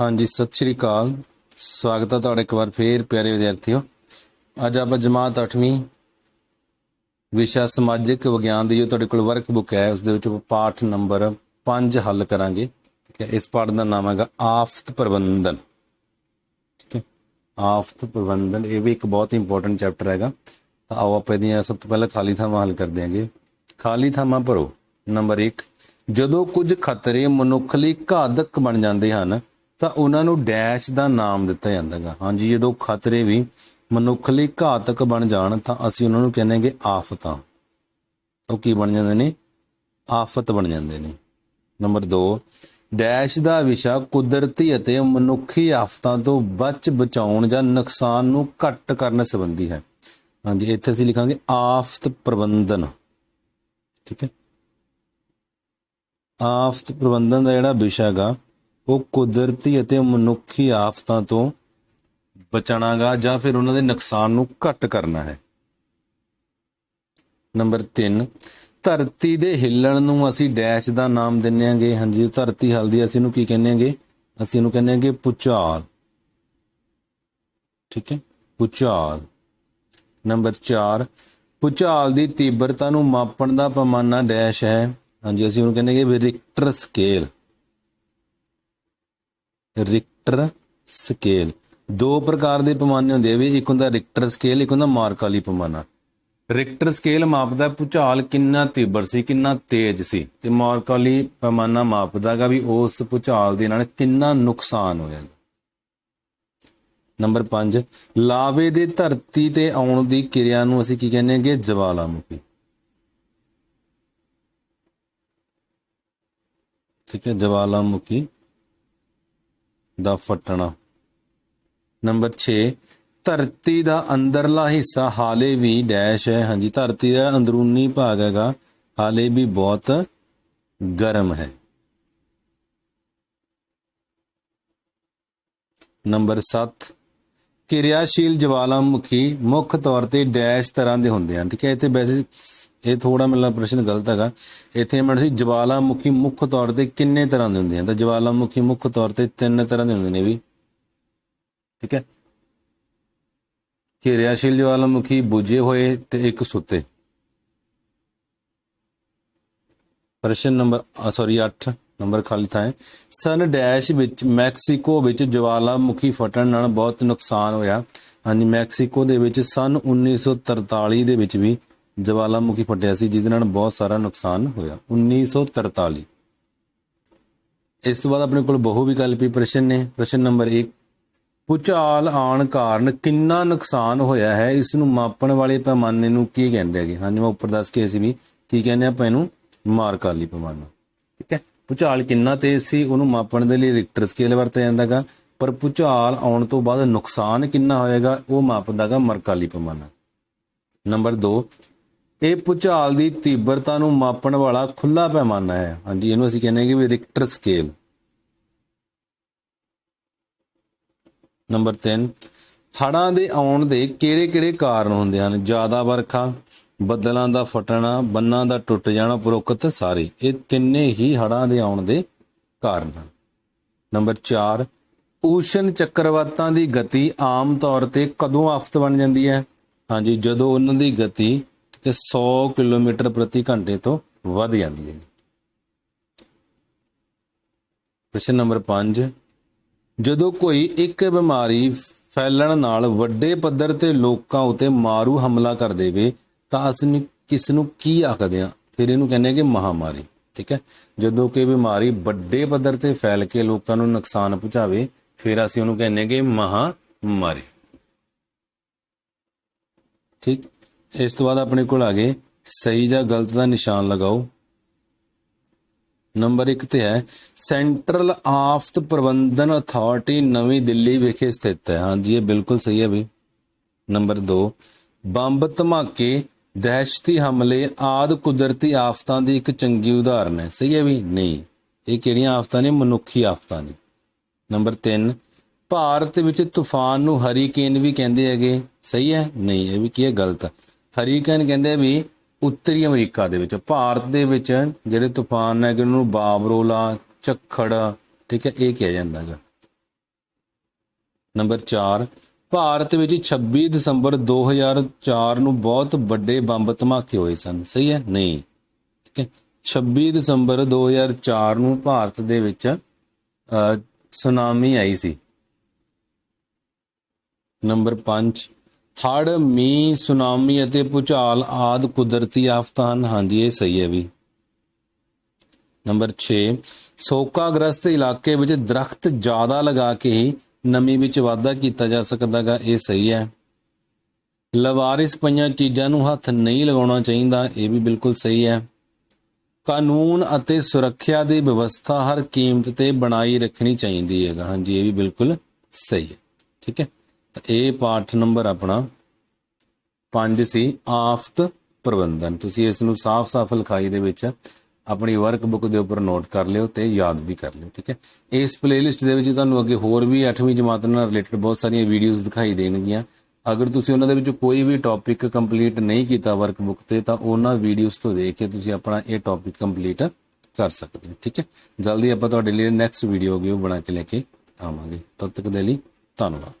ਹਾਂਜੀ, ਸਤਿ ਸ਼੍ਰੀ ਅਕਾਲ। ਸਵਾਗਤ ਹੈ ਤੁਹਾਡਾ ਇੱਕ ਵਾਰ ਫੇਰ, ਪਿਆਰੇ ਵਿਦਿਆਰਥੀਓ। ਅੱਜ ਆਪਾਂ ਜਮਾਤ 8ਵੀਂ ਵਿਸ਼ਾ ਸਮਾਜਿਕ ਵਿਗਿਆਨ ਦੀ ਜੋ ਤੁਹਾਡੇ ਕੋਲ ਵਰਕ ਬੁੱਕ ਹੈ ਉਸ ਦੇ ਵਿੱਚ ਪਾਠ ਨੰਬਰ 5 ਹੱਲ ਕਰਾਂਗੇ। ਠੀਕ ਹੈ, ਇਸ ਪਾਠ ਦਾ ਨਾਮ ਹੈਗਾ ਆਫਤ ਪ੍ਰਬੰਧਨ। ਠੀਕ ਹੈ, ਆਫਤ ਪ੍ਰਬੰਧਨ, ਇਹ ਵੀ ਇੱਕ ਬਹੁਤ ਇੰਪੋਰਟੈਂਟ ਚੈਪਟਰ ਹੈਗਾ। ਤਾਂ ਆਓ ਆਪਾਂ ਇਹਦੀਆਂ ਸਭ ਤੋਂ ਪਹਿਲਾਂ ਖਾਲੀ ਥਾਵਾਂ ਹੱਲ ਕਰ ਦਿਆਂਗੇ ਖਾਲੀ ਥਾਵਾਂ ਭਰੋ। ਨੰਬਰ 1 ਜਦੋਂ ਕੁਝ ਖਤਰੇ ਮਨੁੱਖ ਲਈ ਘਾਤਕ ਬਣ ਜਾਂਦੇ ਹਨ ਤਾਂ ਉਹਨਾਂ ਨੂੰ ਡੈਸ਼ ਦਾ ਨਾਮ ਦਿੱਤਾ ਜਾਂਦਾ ਹੈਗਾ ਹਾਂਜੀ, ਜਦੋਂ ਖਤਰੇ ਵੀ ਮਨੁੱਖ ਲਈ ਘਾਤਕ ਬਣ ਜਾਣ, ਤਾਂ ਅਸੀਂ ਉਹਨਾਂ ਨੂੰ ਕਹਿੰਦੇ ਆਫਤਾਂ। ਉਹ ਕੀ ਬਣ ਜਾਂਦੇ ਨੇ? ਆਫਤ ਬਣ ਜਾਂਦੇ ਨੇ। ਨੰਬਰ 2 ਡੈਸ਼ ਦਾ ਵਿਸ਼ਾ ਕੁਦਰਤੀ ਅਤੇ ਮਨੁੱਖੀ ਆਫਤਾਂ ਤੋਂ ਬਚ ਬਚਾਉਣ ਜਾਂ ਨੁਕਸਾਨ ਨੂੰ ਘੱਟ ਕਰਨ ਸੰਬੰਧੀ ਹੈ। ਹਾਂਜੀ, ਇੱਥੇ ਅਸੀਂ ਲਿਖਾਂਗੇ ਆਫਤ ਪ੍ਰਬੰਧਨ। ਠੀਕ ਹੈ? ਆਫਤ ਪ੍ਰਬੰਧਨ ਦਾ ਜਿਹੜਾ ਵਿਸ਼ਾ ਹੈਗਾ ਉਹ ਕੁਦਰਤੀ ਅਤੇ ਮਨੁੱਖੀ ਆਫਤਾਂ ਤੋਂ ਬਚਣਾਗਾ ਜਾਂ ਫਿਰ ਉਹਨਾਂ ਦੇ ਨੁਕਸਾਨ ਨੂੰ ਘੱਟ ਕਰਨਾ ਹੈ। ਨੰਬਰ 3 ਧਰਤੀ ਦੇ ਹਿੱਲਣ ਨੂੰ ਅਸੀਂ ਡੈਸ਼ ਦਾ ਨਾਮ ਦਿੰਨੇ ਆਂਗੇ ਹਾਂਜੀ ਧਰਤੀ ਹਲਦੀ ਅਸੀਂ ਇਹਨੂੰ ਕੀ ਕਹਿੰਦੇ ਆਂਗੇ ਅਸੀਂ ਇਹਨੂੰ ਕਹਿੰਦੇ ਆਂਗੇ ਪੁਚਾਲ ਠੀਕ ਹੈ? ਪੁਚਾਲ ਨੰਬਰ 4 ਪੁਚਾਲ ਦੀ ਤੀਬਰਤਾ ਨੂੰ ਮਾਪਣ ਦਾ ਪੈਮਾਨਾ ਡੈਸ਼ ਹੈ। ਹਾਂਜੀ, ਅਸੀਂ ਉਹਨੂੰ ਕਹਿੰਦੇ ਕਿ ਰਿਕਟਰ ਸਕੇਲ ਰਿਕਟਰ ਸਕੇਲ ਦੋ ਪ੍ਰਕਾਰ ਦੇ ਪੈਮਾਨੇ ਹੁੰਦੇ ਆ ਵੀ, ਇੱਕ ਹੁੰਦਾ ਰਿਕਟਰ ਸਕੇਲ ਇੱਕ ਹੁੰਦਾ ਮਾਰਕਾਲੀ ਪੈਮਾਨਾ। ਰਿਕਟਰ ਸਕੇਲ ਮਾਪਦਾ ਭੂਚਾਲ ਕਿੰਨਾ ਤੀਬਰ ਸੀ, ਕਿੰਨਾ ਤੇਜ਼ ਸੀ ਤੇ ਮਾਰਕਾਲੀ ਪੈਮਾਨਾ ਮਾਪਦਾਗਾ ਵੀ ਉਸ ਭੂਚਾਲ ਦੇ ਨਾਲ ਕਿੰਨਾ ਨੁਕਸਾਨ ਹੋਇਆ। ਨੰਬਰ 5 ਲਾਵੇ ਦੇ ਧਰਤੀ ਤੇ ਆਉਣ ਦੀ ਕਿਰਿਆ ਨੂੰ ਅਸੀਂ ਕੀ ਕਹਿੰਦੇ ਹਾਂਗੇ? ਜਵਾਲਾਮੁਖੀ। ਠੀਕ ਹੈ, ਜਵਾਲਾਮੁਖੀ। ਦਾ ਫਟਣਾ। ਨੰਬਰ 6 ਧਰਤੀ ਦਾ ਅੰਦਰਲਾ ਹਿੱਸਾ ਹਾਲੇ ਵੀ ਡੈਸ਼ ਹੈ। ਹਾਂਜੀ, ਧਰਤੀ ਦਾ ਅੰਦਰੂਨੀ ਭਾਗ ਹੈਗਾ, ਹਾਲੇ ਵੀ ਬਹੁਤ ਗਰਮ ਹੈ। ਨੰਬਰ 7 ਕਿਰਿਆਸ਼ੀਲ ਜਵਾਲਾਮੁਖੀ ਮੁੱਖ ਤੌਰ ਤੇ ਡੈਸ਼ ਤਰ੍ਹਾਂ ਦੇ ਹੁੰਦੇ ਹਨ। ਠੀਕ ਹੈ, ਇੱਥੇ ਵੈਸੇ ਇਹ ਥੋੜਾ ਮੈਨੂੰ ਪ੍ਰਸ਼ਨ ਗਲਤ ਹੈਗਾ। ਇੱਥੇ ਮਨ ਸੀ ਜਵਾਲਾਮੁਖੀ ਮੁੱਖ ਤੌਰ ਤੇ ਕਿੰਨੇ ਤਰ੍ਹਾਂ ਦੇ ਹੁੰਦੇ ਹਨ? ਤਾਂ ਜਵਾਲਾਮੁਖੀ ਮੁੱਖ ਤੌਰ ਤੇ ਤਿੰਨ ਤਰ੍ਹਾਂ ਦੇ ਹੁੰਦੇ ਨੇ ਵੀ। ਠੀਕ ਹੈ। ਕਿਰਿਆਸ਼ੀਲ ਜਵਾਲਾਮੁਖੀ ਬੁਝੇ ਹੋਏ ਤੇ ਇੱਕ ਸੁੱਤੇ। ਪ੍ਰਸ਼ਨ ਨੰਬਰ ਸੌਰੀ 8 ਨੰਬਰ ਖਾਲੀ ਥਾਂ ਹੈ। ਸਨ ਡੈਸ਼ ਵਿੱਚ, ਮੈਕਸੀਕੋ ਵਿੱਚ ਜਵਾਲਾਮੁਖੀ ਫਟਣ ਨਾਲ ਬਹੁਤ ਨੁਕਸਾਨ ਹੋਇਆ। ਹਾਂਜੀ, ਮੈਕਸੀਕੋ ਦੇ ਵਿੱਚ ਸਨ 1943 ਦੇ ਵਿੱਚ ਵੀ ਜਵਾਲਾਮੁਖੀ ਫਟਿਆ ਸੀ, ਜਿਹਦੇ ਨਾਲ ਬਹੁਤ ਸਾਰਾ ਨੁਕਸਾਨ ਹੋਇਆ। 1943 ਇਸ ਤੋਂ ਬਾਅਦ ਆਪਣੇ ਕੋਲ ਬਹੁ ਵਿਕਲਪੀ ਪ੍ਰਸ਼ਨ ਨੇ। ਪ੍ਰਸ਼ਨ ਨੰਬਰ 1 ਭੂਚਾਲ ਆਉਣ ਕਾਰਨ ਕਿੰਨਾ ਨੁਕਸਾਨ ਹੋਇਆ ਹੈ? ਇਸ ਨੂੰ ਮਾਪਣ ਵਾਲੇ ਪੈਮਾਨੇ ਨੂੰ ਕੀ ਕਹਿੰਦੇ ਹੈਗੇ? ਹਾਂਜੀ, ਮੈਂ ਉੱਪਰ ਦੱਸ ਕੇ ਸੀ ਵੀ ਕੀ ਕਹਿੰਦੇ ਆਪਾਂ ਇਹਨੂੰ ਮਾਰਕਾਲੀ ਪੈਮਾਨਾ। ਭੂਚਾਲ ਕਿੰਨਾ ਤੇਜ਼ ਸੀ, ਉਹਨੂੰ ਮਾਪਣ ਦੇ ਲਈ ਰਿਕਟਰ ਸਕੇਲ ਵਰਤਿਆ ਜਾਂਦਾਗਾ। ਪਰ ਭੂਚਾਲ ਆਉਣ ਤੋਂ ਬਾਅਦ ਨੁਕਸਾਨ ਕਿੰਨਾ ਹੋਏਗਾ, ਉਹ ਮਾਪਦਾਗਾ ਮਰਕਾਲੀ ਪੈਮਾਨਾ। ਨੰਬਰ 2 ਇਹ ਭੂਚਾਲ ਦੀ ਤੀਬਰਤਾ ਨੂੰ ਮਾਪਣ ਵਾਲਾ ਖੁੱਲਾ ਪੈਮਾਨਾ ਹੈ। ਹਾਂਜੀ, ਇਹਨੂੰ ਅਸੀਂ ਕਹਿੰਦੇ ਹਾਂ ਕਿ ਵੀ ਰਿਕਟਰ ਸਕੇਲ ਨੰਬਰ 3 ਹੜਾਂ ਦੇ ਆਉਣ ਦੇ ਕਿਹੜੇ-ਕਿਹੜੇ ਕਾਰਨ ਹੁੰਦੇ ਹਨ? ਜ਼ਿਆਦਾ ਵਰਖਾ ਬੱਦਲਾਂ ਦਾ ਫਟਣਾ, ਬੰਨਾਂ ਦਾ ਟੁੱਟ ਜਾਣਾ ਉਪਰੋਕਤ ਸਾਰੇ। ਇਹ ਤਿੰਨੇ ਹੀ ਹੜਾਂ ਦੇ ਆਉਣ ਦੇ ਕਾਰਨ ਹਨ। ਨੰਬਰ 4 ਊਸ਼ਨ ਚੱਕਰਵਾਤਾਂ ਦੀ ਗਤੀ ਆਮ ਤੌਰ ਤੇ ਕਦੋਂ ਆਫਤ ਬਣ ਜਾਂਦੀ ਹੈ? ਹਾਂਜੀ, ਜਦੋਂ ਉਹਨਾਂ ਦੀ ਗਤੀ ਕਿ 100 ਕਿਲੋਮੀਟਰ ਪ੍ਰਤੀ ਘੰਟੇ ਤੋਂ ਵੱਧ ਜਾਂਦੀ ਹੈ ਪ੍ਰਸ਼ਨ ਨੰਬਰ 5 ਜਦੋਂ ਕੋਈ ਇੱਕ ਬਿਮਾਰੀ ਫੈਲਣ ਨਾਲ ਵੱਡੇ ਪੱਧਰ ਤੇ ਲੋਕਾਂ ਉਤੇ ਮਾਰੂ ਹਮਲਾ ਕਰ ਦੇਵੇ ਤਾਂ ਅਸੀਂ ਕਿਸ ਨੂੰ ਕੀ ਆਖਦੇ ਆ ਫਿਰ ਇਹਨੂੰ ਕਹਿੰਦੇ ਕਿ ਮਹਾਮਾਰੀ, ਠੀਕ ਹੈ? ਜਦੋਂ ਕੋਈ ਬਿਮਾਰੀ ਵੱਡੇ ਪੱਧਰ ਤੇ ਫੈਲ ਕੇ ਲੋਕਾਂ ਨੂੰ ਨੁਕਸਾਨ ਪਹੁੰਚਾਵੇ, ਫਿਰ ਅਸੀਂ ਉਹਨੂੰ ਕਹਿੰਦੇ ਕਿ ਮਹਾਮਾਰੀ। ਠੀਕ? ਇਸ ਤੋਂ ਬਾਅਦ ਆਪਣੇ ਕੋਲ ਆ ਗਏ, ਸਹੀ ਜਾਂ ਗਲਤ ਦਾ ਨਿਸ਼ਾਨ ਲਗਾਓ। ਨੰਬਰ 1 ਤੇ ਹੈ, ਸੈਂਟਰਲ ਆਫਤ ਪ੍ਰਬੰਧਨ ਅਥਾਰਟੀ ਨਵੀਂ ਦਿੱਲੀ ਵਿਖੇ ਸਥਿਤ ਹੈ। ਹਾਂਜੀ, ਇਹ ਬਿਲਕੁਲ ਸਹੀ ਹੈ ਵੀ। ਨੰਬਰ 2 ਬੰਬ ਧਮਾਕੇ ਦਹਿਸ਼ਤੀ ਹਮਲੇ ਆਦ ਕੁਦਰਤੀ ਆਫਤਾਂ ਦੀ ਇੱਕ ਚੰਗੀ ਉਦਾਹਰਨ ਹੈ। ਸਹੀ ਹੈ ਵੀ ਨਹੀਂ? ਇਹ ਕਿਹੜੀਆਂ ਆਫਤਾਂ ਨੇ? ਮਨੁੱਖੀ ਆਫਤਾਂ ਨੇ। ਨੰਬਰ 3 ਭਾਰਤ ਵਿੱਚ ਤੂਫਾਨ ਨੂੰ ਹਰੀਕੇਨ ਵੀ ਕਹਿੰਦੇ ਹੈਗੇ। ਸਹੀ ਹੈ? ਨਹੀਂ, ਇਹ ਵੀ ਕੀ ਹੈ? ਗਲਤ ਹਰੀਕੇਨ ਕਹਿੰਦੇ ਆ ਵੀ ਉੱਤਰੀ ਅਮਰੀਕਾ ਦੇ ਵਿੱਚ, ਭਾਰਤ ਦੇ ਵਿੱਚ ਜਿਹੜੇ ਤੂਫਾਨ ਨੇ ਉਹਨਾਂ ਨੂੰ ਬਾਬਰੋਲਾ, ਝੱਖੜ, ਠੀਕ ਹੈ, ਇਹ ਕਿਹਾ ਜਾਂਦਾ ਹੈਗਾ। ਨੰਬਰ 4 ਭਾਰਤ ਵਿੱਚ 26 ਦਸੰਬਰ 2004 ਨੂੰ ਬਹੁਤ ਵੱਡੇ ਬੰਬ ਧਮਾਕੇ ਹੋਏ ਸਨ। ਸਹੀ ਹੈ? ਨਹੀਂ। ਠੀਕ ਹੈ? 26 ਦਸੰਬਰ 2004 ਨੂੰ ਭਾਰਤ ਦੇ ਵਿੱਚ ਸੁਨਾਮੀ ਆਈ ਸੀ। ਨੰਬਰ 5 ਹੜ੍ਹ, ਮੀਂਹ ਸੁਨਾਮੀ ਅਤੇ ਭੂਚਾਲ ਆਦ ਕੁਦਰਤੀ ਆਫਤਾਂ ਹਨ। ਹਾਂਜੀ, ਇਹ ਸਹੀ ਹੈ ਵੀ। ਨੰਬਰ 6 ਸੋਕਾਗ੍ਰਸਤ ਇਲਾਕੇ ਵਿੱਚ ਦਰਖਤ ਜ਼ਿਆਦਾ ਲਗਾ ਕੇ ਹੀ ਨਮੀ ਵਿੱਚ ਵਾਧਾ ਕੀਤਾ ਜਾ ਸਕਦਾਗਾ, ਇਹ ਸਹੀ ਹੈ। ਲਵਾਰਿਸ ਪਈਆਂ ਚੀਜ਼ਾਂ ਨੂੰ ਹੱਥ ਨਹੀਂ ਲਗਾਉਣਾ ਚਾਹੀਦਾ, ਇਹ ਵੀ ਬਿਲਕੁਲ ਸਹੀ ਹੈ। ਕਾਨੂੰਨ ਅਤੇ ਸੁਰੱਖਿਆ ਦੀ ਵਿਵਸਥਾ ਹਰ ਕੀਮਤ ਤੇ ਬਣਾਈ ਰੱਖਣੀ ਚਾਹੀਦੀ ਹੈਗਾ। ਹਾਂਜੀ, ਇਹ ਵੀ ਬਿਲਕੁਲ ਸਹੀ ਹੈ। ਠੀਕ ਹੈ? ਤਾਂ ਇਹ ਪਾਠ ਨੰਬਰ ਆਪਣਾ 5 ਸੀ, ਆਫਤ ਪ੍ਰਬੰਧਨ। ਤੁਸੀਂ ਇਸ ਨੂੰ ਸਾਫ਼-ਸਾਫ਼ ਲਿਖਾਈ ਦੇ ਵਿੱਚ ਆਪਣੀ ਵਰਕਬੁੱਕ ਦੇ ਉੱਪਰ ਨੋਟ ਕਰ ਲਿਓ ਤੇ ਯਾਦ ਵੀ ਕਰ ਲਿਓ, ਠੀਕ ਹੈ? ਇਸ ਪਲੇਲਿਸਟ ਦੇ ਵਿੱਚ ਤੁਹਾਨੂੰ ਅੱਗੇ ਹੋਰ ਵੀ 8ਵੀਂ ਜਮਾਤ ਨਾਲ ਰਿਲੇਟਡ ਬਹੁਤ ਸਾਰੀਆਂ ਵੀਡੀਓਜ਼ ਦਿਖਾਈ ਦੇਣਗੀਆਂ। ਅਗਰ ਤੁਸੀਂ ਉਹਨਾਂ ਦੇ ਵਿੱਚ ਕੋਈ ਵੀ ਟੌਪਿਕ ਕੰਪਲੀਟ ਨਹੀਂ ਕੀਤਾ ਵਰਕਬੁੱਕ ਤੇ, ਤਾਂ ਉਹਨਾਂ ਵੀਡੀਓਜ਼ ਤੋਂ ਦੇਖ ਕੇ ਤੁਸੀਂ ਆਪਣਾ ਇਹ ਟੌਪਿਕ ਕੰਪਲੀਟ ਕਰ ਸਕਦੇ ਹੋ, ਠੀਕ ਹੈ? ਜਲਦੀ ਆਪਾਂ ਤੁਹਾਡੇ ਲਈ ਨੈਕਸਟ ਵੀਡੀਓ ਉਹ ਬਣਾ ਕੇ ਲੈ ਕੇ ਆਵਾਂਗੇ। ਤਦ ਤੱਕ ਦੇ ਲਈ ਧੰਨਵਾਦ।